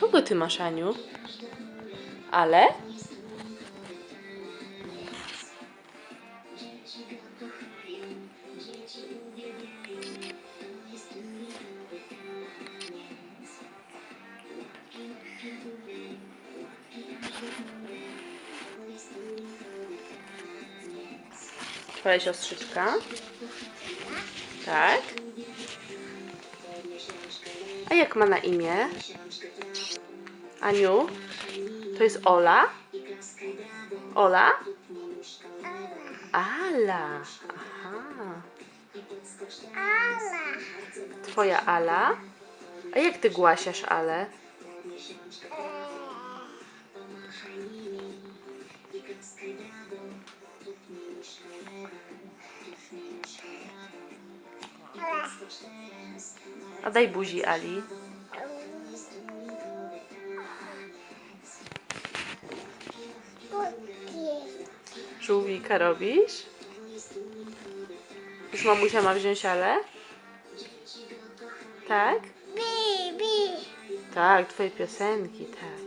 Kogo ty masz, Aniu? Ale? Twoja siostrzyczka? Tak? A jak ma na imię? Aniu? To jest Ola? Ola? Ala. Aha. Ala. Twoja Ala? A jak ty głasiasz Ale? A daj buzi Ali. Żółwika robisz? Już mamusia ma wziąć Ale? Tak? Bi, bi. Tak, twoje piosenki, tak.